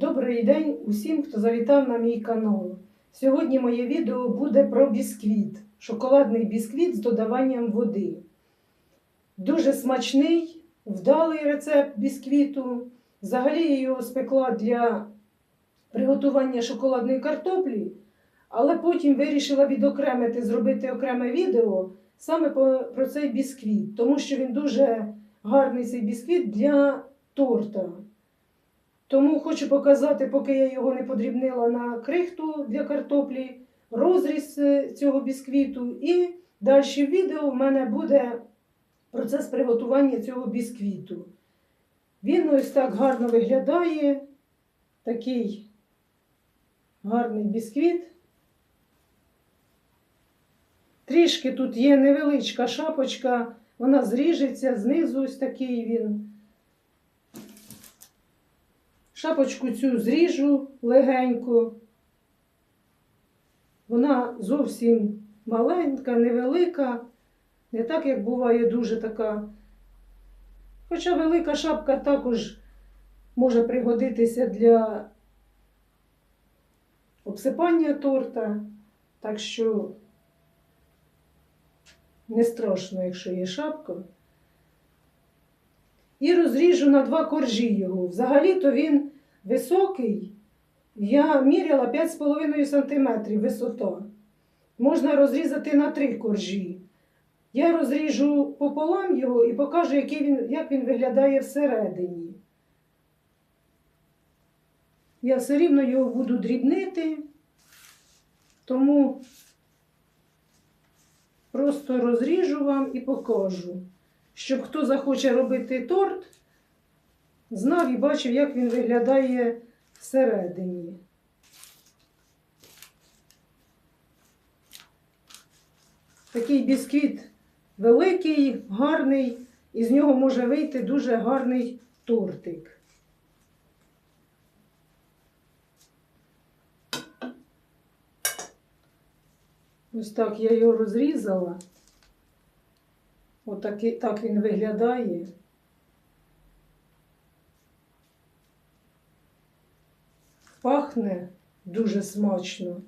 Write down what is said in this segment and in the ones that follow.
Добрий день усім, хто завітав на мій канал. Сьогодні моє відео буде про бісквіт, шоколадний бісквіт з додаванням води. Дуже смачний, вдалий рецепт бісквіту. Взагалі я його спекла для приготування шоколадної картоплі, але потім вирішила відокремити, зробити окреме відео саме про цей бісквіт, тому що він дуже гарний цей бісквіт для торта. Тому хочу показати, поки я його не подрібнила на крихту для картоплі, розріз е, цього бісквіту. І далі в відео в мене буде процес приготування цього бісквіту. Він ось так гарно виглядає. Такий гарний бісквіт. Трішки тут є невеличка шапочка, вона зріжеться, знизу ось такий він. Шапочку цю зріжу легенько. Вона зовсім маленька, невелика, не так, як буває дуже така. Хоча велика шапка також може пригодитися для обсипання торта, так що не страшно, якщо є шапка. І розріжу на два коржі його. Взагалі-то він високий. Я міряла 5,5 см висота. Можна розрізати на три коржі. Я розріжу пополам його і покажу, який він, як він виглядає всередині. Я все рівно його буду дрібнити, тому просто розріжу вам і покажу щоб хто захоче робити торт, знав і бачив, як він виглядає всередині. Такий бісквіт великий, гарний, і з нього може вийти дуже гарний тортик. Ось так я його розрізала. Отакий так він виглядає. Пахне дуже смачно.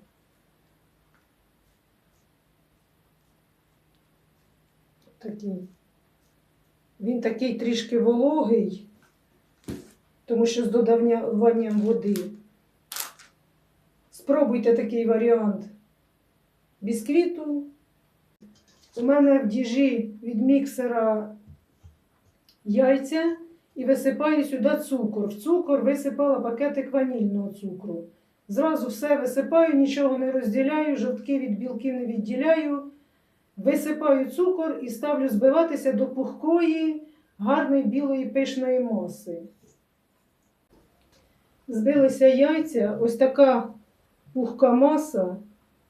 Такий. Він такий трішки вологий, тому що з додаванням води. Спробуйте такий варіант бісквіту. У мене в діжі від міксера яйця і висипаю сюди цукор. В цукор висипала пакетик ванільного цукру. Зразу все висипаю, нічого не розділяю, жовтки від білків не відділяю. Висипаю цукор і ставлю збиватися до пухкої, гарної білої пишної маси. Збилися яйця, ось така пухка маса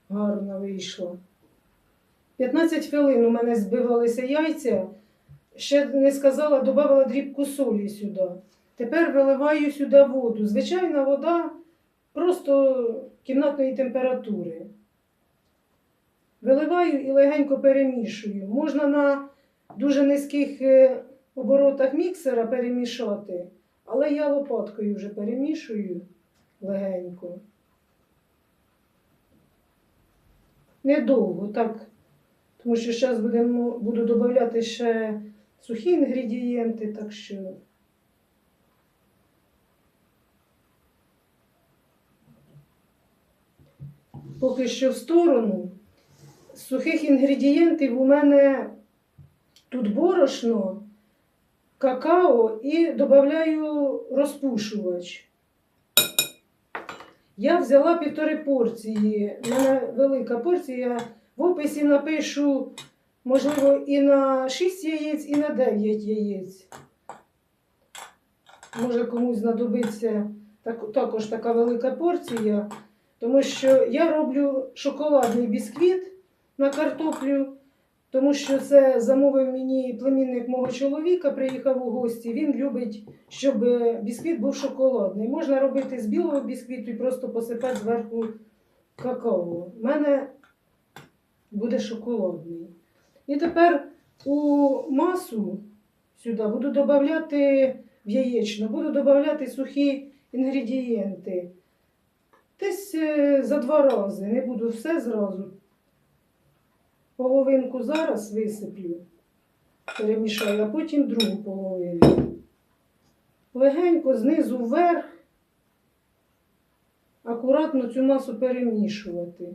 гарна вийшла. 15 хвилин у мене збивалися яйця. Ще не сказала, додавала дрібку солі сюди. Тепер виливаю сюди воду. Звичайна вода просто кімнатної температури. Виливаю і легенько перемішую. Можна на дуже низьких е, оборотах міксера перемішати, але я лопаткою вже перемішую легенько. Недовго, так. Тому що зараз будемо, буду додавати ще сухі інгредієнти, так що. Поки що в сторону. З сухих інгредієнтів у мене тут борошно, какао і додаю розпушувач. Я взяла півтори порції. У мене велика порція. В описі напишу, можливо, і на 6 яєць, і на 9 яєць. Може комусь знадобиться так, також така велика порція, тому що я роблю шоколадний бісквіт на картоплю, тому що це замовив мені племінник мого чоловіка, приїхав у гості. Він любить, щоб бісквіт був шоколадний. Можна робити з білого бісквіту і просто посипати зверху какао. У мене буде шоколадний. І тепер у масу сюди буду додавати в яєчну, буду додавати сухі інгредієнти. Десь е, за два рази. Не буду все зразу. Половинку зараз висиплю, перемішаю, а потім другу половину. Легенько знизу вверх, акуратно цю масу перемішувати.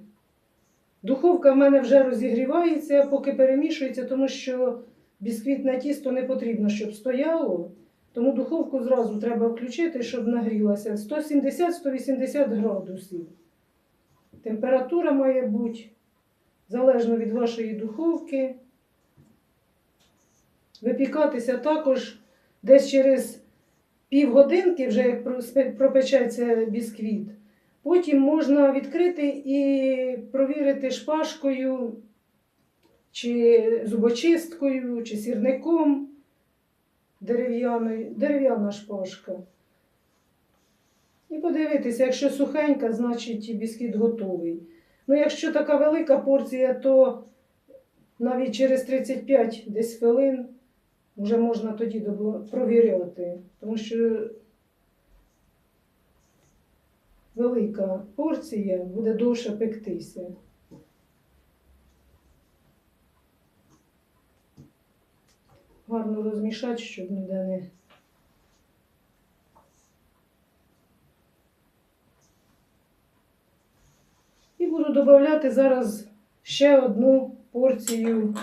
Духовка в мене вже розігрівається, поки перемішується, тому що бісквітне тісто не потрібно, щоб стояло. Тому духовку зразу треба включити, щоб нагрілася. 170-180 градусів. Температура має бути залежно від вашої духовки. Випікатися також десь через півгодинки, вже як пропечеться бісквіт. Потім можна відкрити і провірити шпажкою, чи зубочисткою, чи сірником дерев'яна шпажка. І подивитися, якщо сухенька, значить і бісквіт готовий. Ну, якщо така велика порція, то навіть через 35 десь хвилин вже можна тоді провіряти. Тому що велика порція буде довше пектися. Гарно розмішати, щоб ніде не. І буду додати зараз ще одну порцію.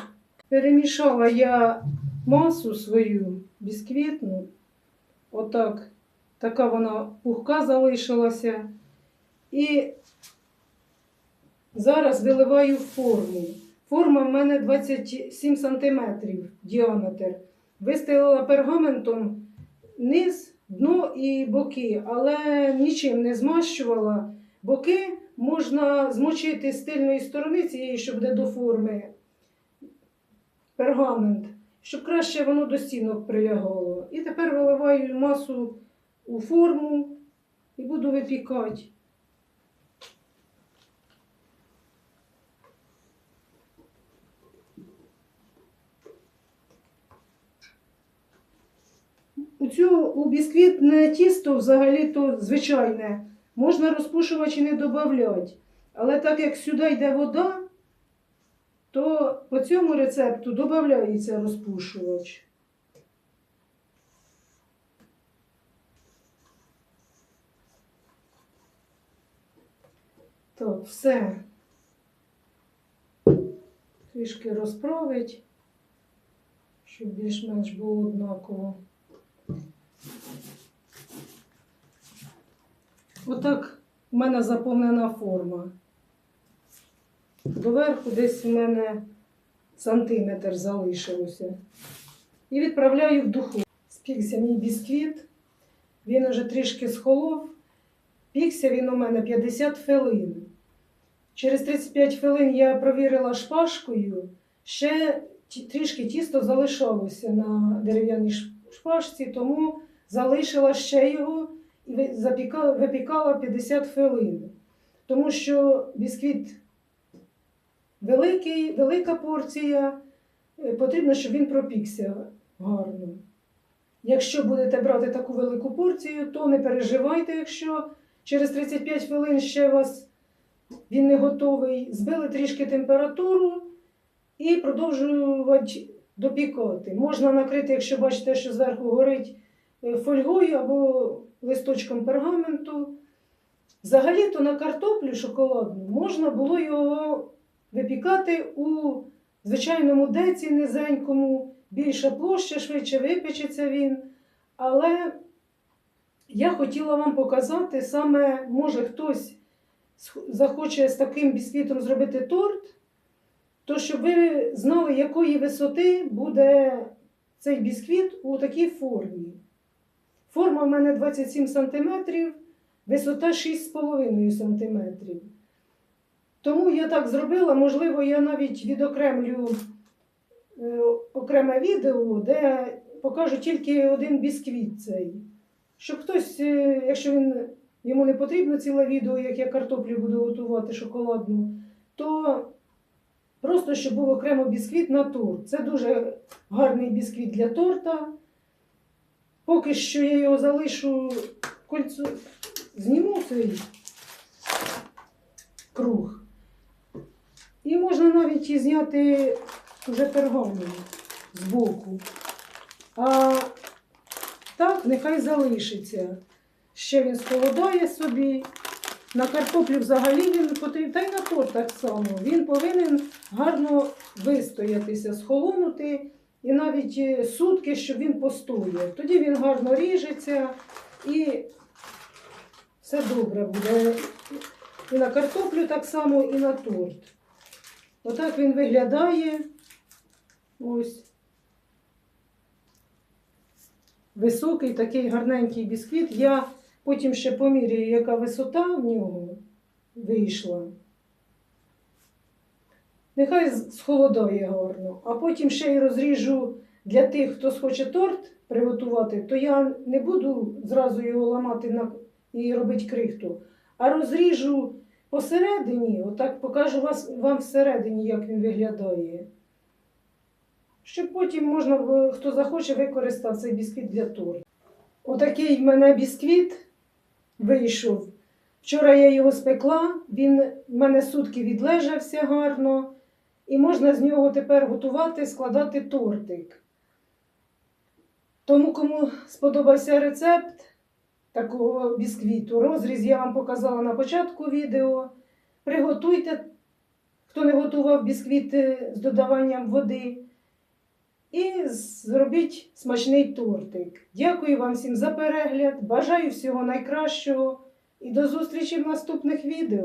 Перемішала я масу свою бісквітну. Отак. Така вона пухка залишилася. І зараз виливаю форму. Форма в мене 27 см діаметр. Вистелила пергаментом низ, дно і боки, але нічим не змащувала. Боки можна змочити з тильної сторони цієї, що буде до форми пергамент, щоб краще воно до стінок прилягало. І тепер виливаю масу у форму і буду випікати. У цю у бісквітне тісто взагалі-то звичайне. Можна розпушувач і не додати. Але так як сюди йде вода, то по цьому рецепту додається розпушувач. Так, все. Трішки розправить, щоб більш-менш було однаково. Отак в мене заповнена форма. Доверху десь в мене сантиметр залишилося. І відправляю в духовку. Спікся мій бісквіт. Він уже трішки схолов. Пікся він у мене 50 хвилин. Через 35 хвилин я провірила шпажкою. Ще трішки тісто залишалося на дерев'яній шпажці, тому залишила ще його і запікала, випікала 50 хвилин. Тому що бісквіт великий, велика порція, е, потрібно, щоб він пропікся гарно. Якщо будете брати таку велику порцію, то не переживайте, якщо через 35 хвилин ще вас він не готовий. Збили трішки температуру і продовжувати допікати. Можна накрити, якщо бачите, що зверху горить фольгою або листочком пергаменту. Взагалі-то на картоплю шоколадну можна було його випікати у звичайному деці низенькому, більша площа, швидше випечеться він. Але я хотіла вам показати саме, може хтось захоче з таким бісквітом зробити торт, то щоб ви знали, якої висоти буде цей бісквіт у такій формі. Форма в мене 27 см, висота 6,5 см. Тому я так зробила, можливо, я навіть відокремлю е, окреме відео, де покажу тільки один бісквіт цей. Щоб хтось, е, якщо він, йому не потрібно ціле відео, як я картоплю буду готувати шоколадну, то просто щоб був окремо бісквіт на торт. Це дуже гарний бісквіт для торта. Поки що я його залишу кольцо, зніму цей круг. І можна навіть і зняти вже пергамент збоку. А так, нехай залишиться. Ще він схолодає собі. На картоплю взагалі він потрібен, та й на торт так само. Він повинен гарно вистоятися, схолонути і навіть е, сутки, щоб він постояв. Тоді він гарно ріжеться і все добре буде. І на картоплю так само, і на торт. Отак він виглядає. Ось. Високий такий гарненький бісквіт. Я потім ще поміряю, яка висота в нього вийшла. Нехай з- схолодає гарно, а потім ще й розріжу для тих, хто схоче торт приготувати, то я не буду зразу його ламати на... і робити крихту, а розріжу посередині, отак покажу вас, вам всередині, як він виглядає. Щоб потім можна, хто захоче, використав цей бісквіт для торту. Отакий в мене бісквіт вийшов. Вчора я його спекла, він в мене сутки відлежався гарно, і можна з нього тепер готувати, складати тортик. Тому, кому сподобався рецепт такого бісквіту, розріз я вам показала на початку відео. Приготуйте, хто не готував бісквіт е, з додаванням води. І зробіть смачний тортик. Дякую вам всім за перегляд. Бажаю всього найкращого і до зустрічі в наступних відео.